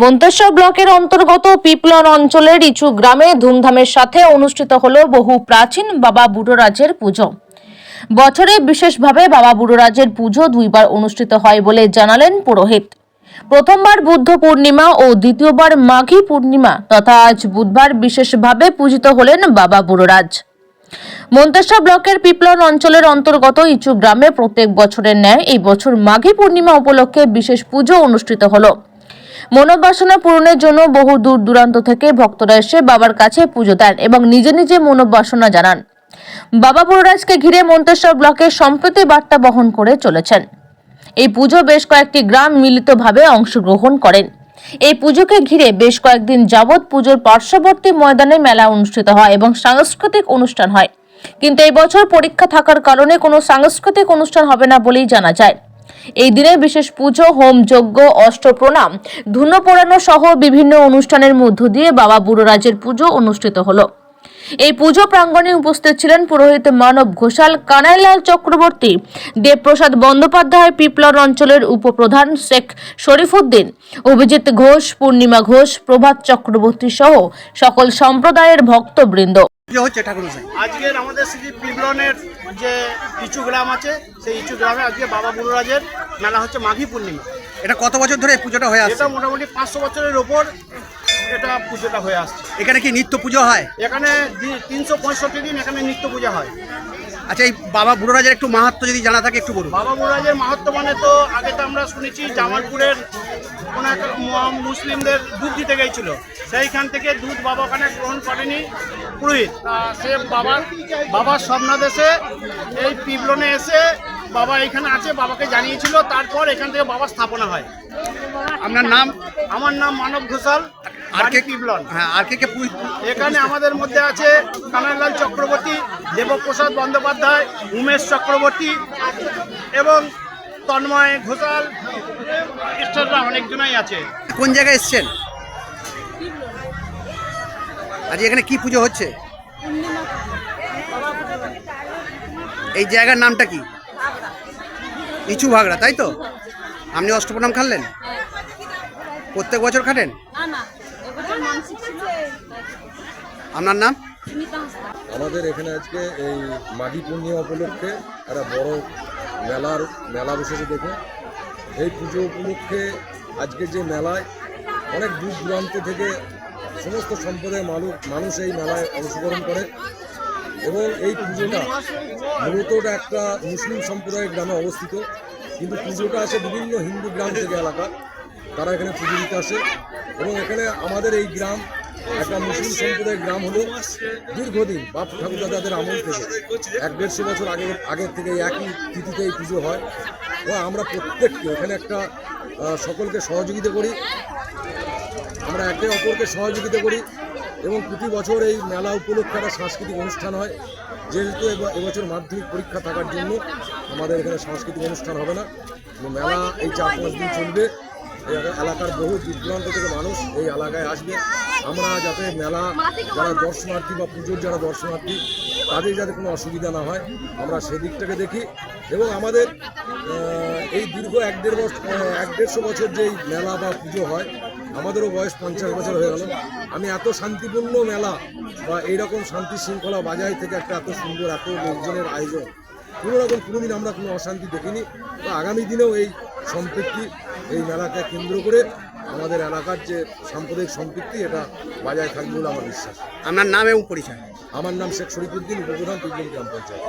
মন্তেশ্বর ব্লকের অন্তর্গত পিপলন অঞ্চলের ইচু গ্রামে ধুমধামের সাথে অনুষ্ঠিত হল বহু প্রাচীন বাবা বুড়োরাজের পুজো। বছরে বিশেষভাবে বাবা বুড়োরাজের পুজো দুইবার অনুষ্ঠিত হয় বলে জানালেন পুরোহিত। প্রথমবার বুদ্ধ পূর্ণিমা ও দ্বিতীয়বার মাঘী পূর্ণিমা তথা আজ বুধবার বিশেষভাবে পূজিত হলেন বাবা বুড়োরাজ। মন্তেশ্বর ব্লকের পিপলন অঞ্চলের অন্তর্গত ইচু গ্রামে প্রত্যেক বছরের ন্যায় এই বছর মাঘী পূর্ণিমা উপলক্ষে বিশেষ পুজো অনুষ্ঠিত হলো। মনোবাসনা পূরণের জন্য বহু দূর দূরান্ত থেকে ভক্তরা এসে বাবার কাছে পুজো দেন এবং নিজে নিজে মনোবাসনা জানান। বাবা বুড়োরাজকে ঘিরে মন্তেশ্বর ব্লকে সম্প্রতি বার্তা বহন করে চলেছেন। এই পুজো বেশ কয়েকটি গ্রাম মিলিতভাবে অংশগ্রহণ করেন। এই পুজোকে ঘিরে বেশ কয়েকদিন যাবৎ পুজোর পার্শ্ববর্তী ময়দানে মেলা অনুষ্ঠিত হয় এবং সাংস্কৃতিক অনুষ্ঠান হয়। কিন্তু এই বছর পরীক্ষা থাকার কারণে কোনো সাংস্কৃতিক অনুষ্ঠান হবে না বলেই জানা যায়। এই দিনে বিশেষ পুজো, হোম যজ্ঞ অষ্টপ্রণাম ধুনো পোড়ানো সহ বিভিন্ন অনুষ্ঠানের মধ্য দিয়ে বাবা বুড়োরাজের পুজো অনুষ্ঠিত হলো। এই পুজো প্রাঙ্গণে উপস্থিত ছিলেন পুরোহিত মানব ঘোষাল, কানাইলাল চক্রবর্তী, দেবপ্রসাদ বন্দ্যোপাধ্যায়, পিপলর অঞ্চলের উপপ্রধান শেখ শরীফুদ্দিন অভিজিৎ ঘোষ, পূর্ণিমা ঘোষ, প্রভাত চক্রবর্তী সহ সকল সম্প্রদায়ের ভক্তবৃন্দ। পুজো হচ্ছে ঠাকুর আজকের আমাদের শ্রী পিবলনের যে ইচু গ্রাম আছে সেই ইচু গ্রামে আজকে বাবা বুড়োরাজের মেলা হচ্ছে মাঘী পূর্ণিমা। এটা কত বছর ধরে এই পুজোটা হয়ে আসছে? এটা মোটামুটি পাঁচশো বছরের ওপর এটা পুজোটা হয়ে আসছে। এখানে কি নিত্য পুজো হয়? এখানে তিনশো পঁয়ষট্টি দিন এখানে নিত্য পূজা হয়। আচ্ছা এই বাবা বুড়োরাজের একটু মাহাত্ম যদি জানা থাকে একটু বলুন। বাবা বুড়োরাজের মাহাত্ম মানে তো আগে তো আমরা শুনেছি জামালপুরের কোনো একটা মুসলিমদের দুধ দিতে গিয়েছিল সেইখান থেকে দুধ বাবা ওখানে গ্রহণ করেনি পুরোহিত। সে বাবার বাবার স্বপ্নাদেশে এই পিবলনে এসে বাবা এখানে আছে, বাবাকে জানিয়েছিল, তারপর এখান থেকে বাবা স্থাপনা হয়। আপনার নাম? আমার নাম মানব ঘোষাল। আর কে পিবলন হ্যাঁ আর কে কে এখানে আমাদের মধ্যে আছে কানাইলাল চক্রবর্তী দেবপ্রসাদ বন্দ্যোপাধ্যায় উমেশ চক্রবর্তী এবং তন্ময় ঘোষাল। ইত্যাদি অনেকজনাই আছে। কোন জায়গায় এসছেন? আজ এখানে কি পুজো হচ্ছে? এই জায়গার নামটা কি? ইচু ভাগড়া তাই তো? আপনি অষ্টপ্রণাম খানলেন? প্রত্যেক বছর খাটেন? আপনার নাম? আমাদের এখানে আজকে এই মাঘী পূর্ণিমা উপলক্ষে একটা বড় মেলার মেলা বসেছে দেখে এই পুজো উপলক্ষে আজকে যে মেলায় অনেক দূর দূরান্ত থেকে সমস্ত সম্প্রদায়ের মানুষ মানুষ এই মেলায় অংশগ্রহণ করে এবং এই পুজোটা মূলত একটা মুসলিম সম্প্রদায়ের গ্রামে অবস্থিত। কিন্তু পুজোটা আছে বিভিন্ন হিন্দু গ্রাম থেকে এলাকা তারা এখানে পুজো দিতে আসে। এবং এখানে আমাদের এই গ্রাম একটা মুসলিম সম্প্রদায়ের গ্রাম হলো দীর্ঘদিন বাপ ঠাকুর দাদাদের আমল থেকে। এক দেড়শো বছর আগে, আগের থেকে একই তিথিতে এই পুজো হয়। ও আমরা প্রত্যেককে এখানে একটা সকলকে সহযোগিতা করি। আমরা একে অপরকে সহযোগিতা করি। এবং প্রতি বছর এই মেলা উপলক্ষে একটা সাংস্কৃতিক অনুষ্ঠান হয়। যেহেতু এব- এবছর মাধ্যমিক পরীক্ষা থাকার জন্য আমাদের এখানে সাংস্কৃতিক অনুষ্ঠান হবে না। মেলা এই চার পাঁচ দিন চলবে। এলাকার বহু দূর দূরান্ত থেকে মানুষ এই এলাকায় আসবে। আমরা যাতে মেলা যারা দর্শনার্থী বা পুজোর যারা দর্শনার্থী, তাদের যাতে কোনো অসুবিধা না হয়, আমরা সেদিকটাকে দেখি। এবং আমাদের এই দীর্ঘ এক দেড় বছর এক দেড়শো বছর যেই মেলা বা পুজো হয়, আমাদেরও বয়স পঞ্চাশ বছর হয়ে গেল। আমি এত শান্তিপূর্ণ মেলা বা এইরকম শান্তি শৃঙ্খলা বাজায় থেকে একটা এত সুন্দর, এত লোকজনের আয়োজন, কোনো রকম কোনোদিন আমরা কোনো অশান্তি দেখিনি। তো আগামী দিনেও এই সম্পৃক্তি এই মেলাকে কেন্দ্র করে আমাদের এলাকার যে সাম্প্রদায়িক সম্পৃক্তি এটা বজায় থাকবে বলে আমার বিশ্বাস। আপনার নাম এবং পরিচয়? আমার নাম শেখ শরীফ উদ্দিন উপপ্রধান তিনজন গ্রাম পঞ্চায়েত।